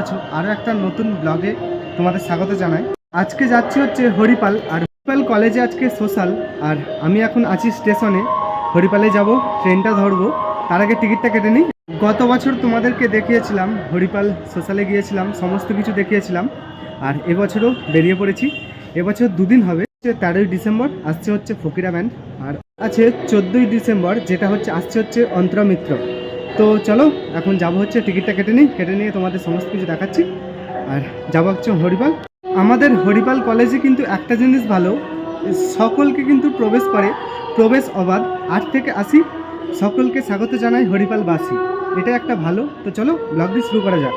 আছো আরও একটা নতুন ব্লগে তোমাদের স্বাগত জানাই। আজকে যাচ্ছি হচ্ছে হরিপাল, আর হরিপাল কলেজে আজকে সোশ্যাল আর আমি এখন আছি স্টেশনে হরিপালে যাব ট্রেনটা ধরবো, তার আগে টিকিটটা কেটে নিই। গত বছর তোমাদেরকে দেখিয়েছিলাম, হরিপাল সোশ্যালে গিয়েছিলাম, সমস্ত কিছু দেখিয়েছিলাম, আর এবছরও বেরিয়ে পড়েছি। এবছর দুদিন হবে, হচ্ছে তেরোই ডিসেম্বর, আসছে হচ্ছে ফকিরা ব্যান্ড আর আছে চোদ্দোই ডিসেম্বর, যেটা হচ্ছে, আসছে হচ্ছে অন্তরা মিত্র তো চলো, এখন যাব হচ্ছে, টিকিটটা কেটে নিই, কেটে নিয়ে তোমাদের সমস্ত কিছু দেখাচ্ছি। আর যাব হচ্ছে হরিপাল। আমাদের হরিপাল কলেজে কিন্তু একটা জিনিস ভালো, সকলকে কিন্তু প্রবেশ করে, প্রবেশ অবাধ, আট থেকে আসি সকলকে স্বাগত জানাই হরিপাল বাসি এটা একটা ভালো, তো চলো ব্লগটি শুরু করা যাক।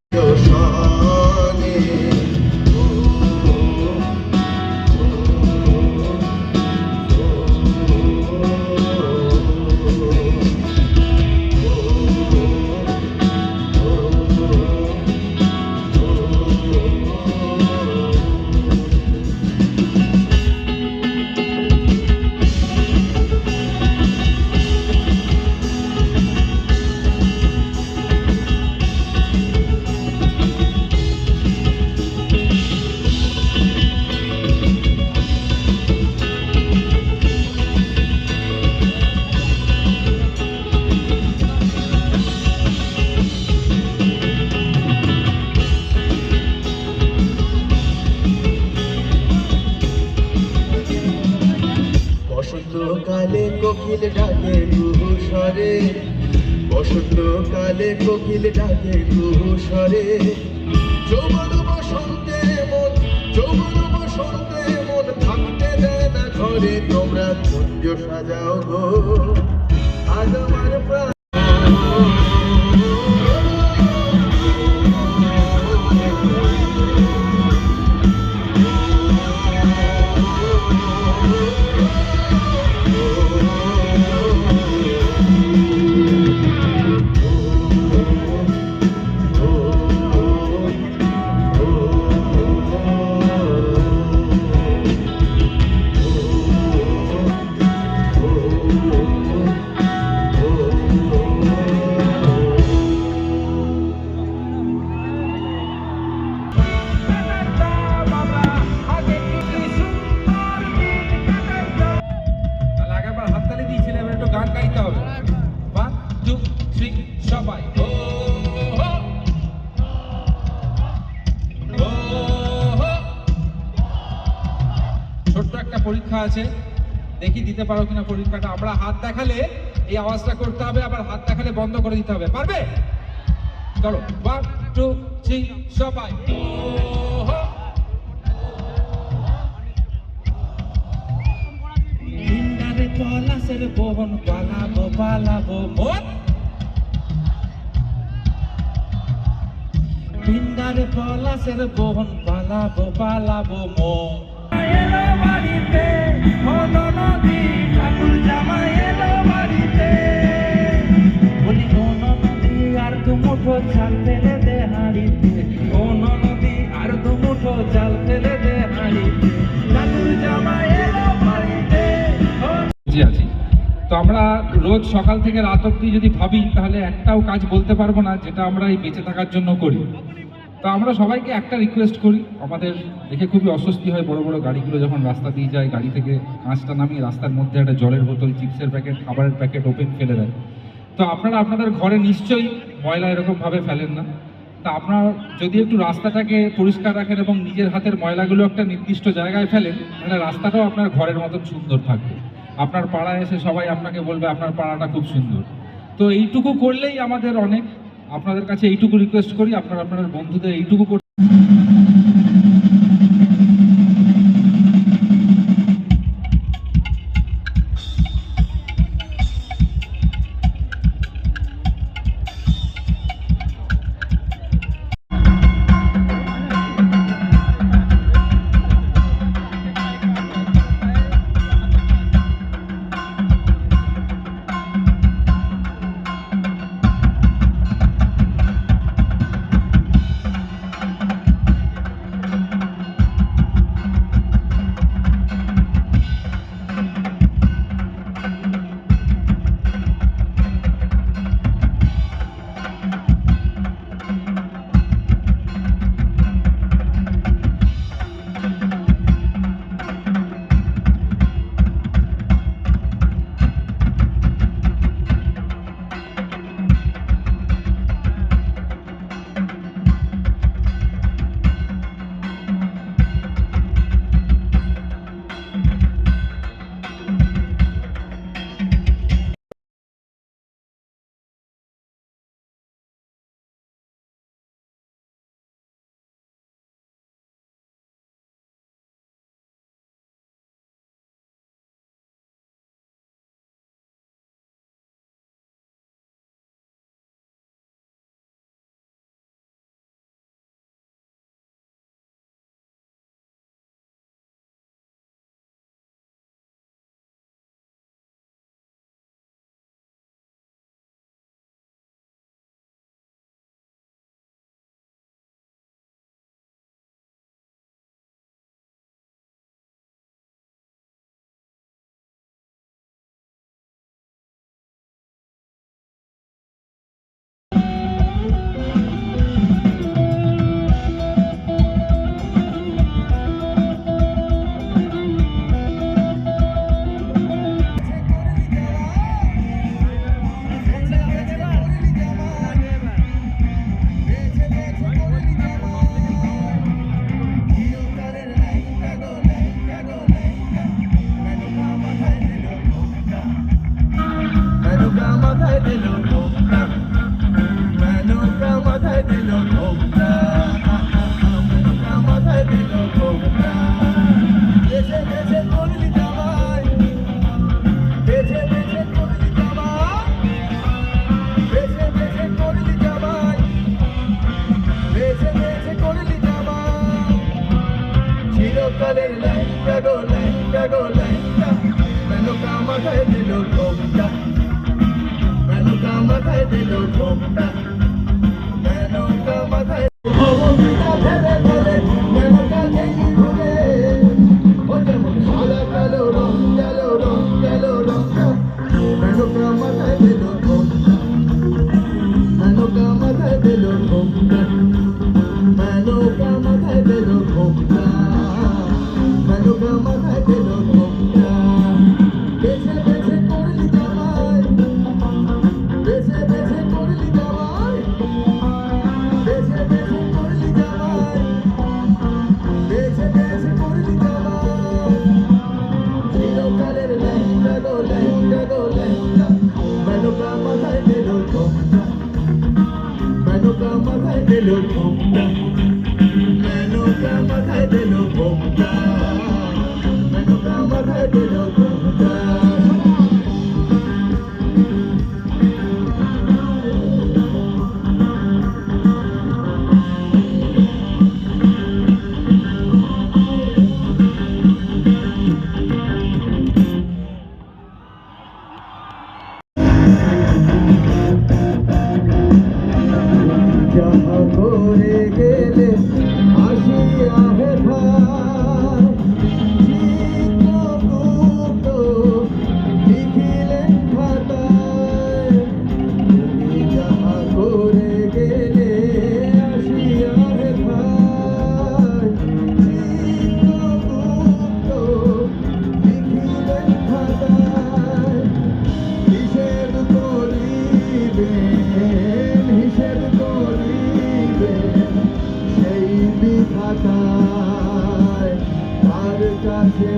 বসন্তকালে কোকিল ডাকে কুহু বসন্ত বসন্তকালে কোকিল ডাকে কুহু স্বরে। যৌবন বসন্তে মন, যৌবন বসন্তে মন থাকতে দেয় না ঘরে। তোমরা কুঞ্জ সাজাও গো। আজ আমার প্রাণ আছে। দেখি দিতে পারো কিনা পরীক্ষাটা। আমরা হাত দেখালে এই আওয়াজটা করতে হবে, আবার হাত দেখালে বন্ধ করে দিতে হবে। পারবে? চলো ওয়ান টু থ্রি সবাই। পলাশের বহন পালাবো পালাবো মন। পিন্ডারে পলাশের বহন পালাবো পালাবো মন। তো আমরা রোজ সকাল থেকে রাত অবধি যদি ভাবি, তাহলে একটাও কাজ বলতে পারব না, যেটা আমরা এই বেঁচে থাকার জন্য করি। তো আমরা সবাইকে একটা রিকোয়েস্ট করি, আমাদের দেখে খুবই অস্বস্তি হয় বড় বড় গাড়িগুলো যখন রাস্তা দিয়ে যায়, গাড়ি থেকে কাঁচটা নামিয়ে রাস্তার মধ্যে একটা জলের বোতল, চিপসের প্যাকেট খাবারের প্যাকেট ওপেন ফেলে দেয়। তো আপনারা আপনাদের ঘরে নিশ্চয়ই ময়লা এরকমভাবে ফেলেন না। তা আপনার যদি একটু রাস্তাটাকে পরিষ্কার রাখেন এবং নিজের হাতের ময়লাগুলো একটা নির্দিষ্ট জায়গায় ফেলেন, তাহলে রাস্তাটাও আপনার ঘরের মতন সুন্দর থাকবে। আপনার পাড়ায় এসে সবাই আপনাকে বলবে, আপনার পাড়াটা খুব সুন্দর। তো এইটুকু করলেই আমাদের অনেক আপনাদের কাছে এইটুকু রিকোয়েস্ট করি আপনারা আপনাদের বন্ধুদের এইটুকু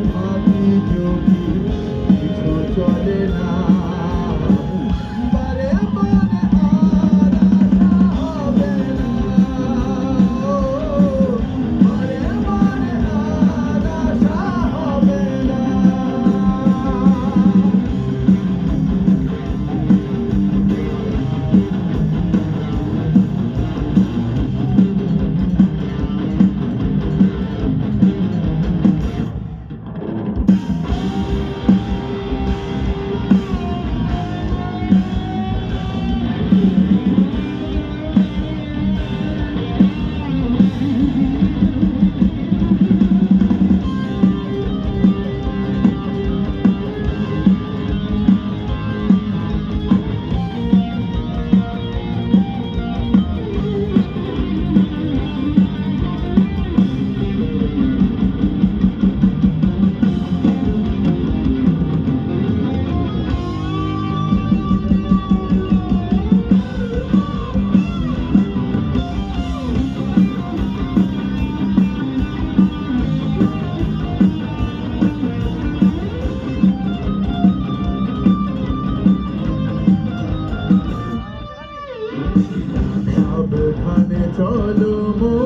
কাছে ভাবি যদি বলো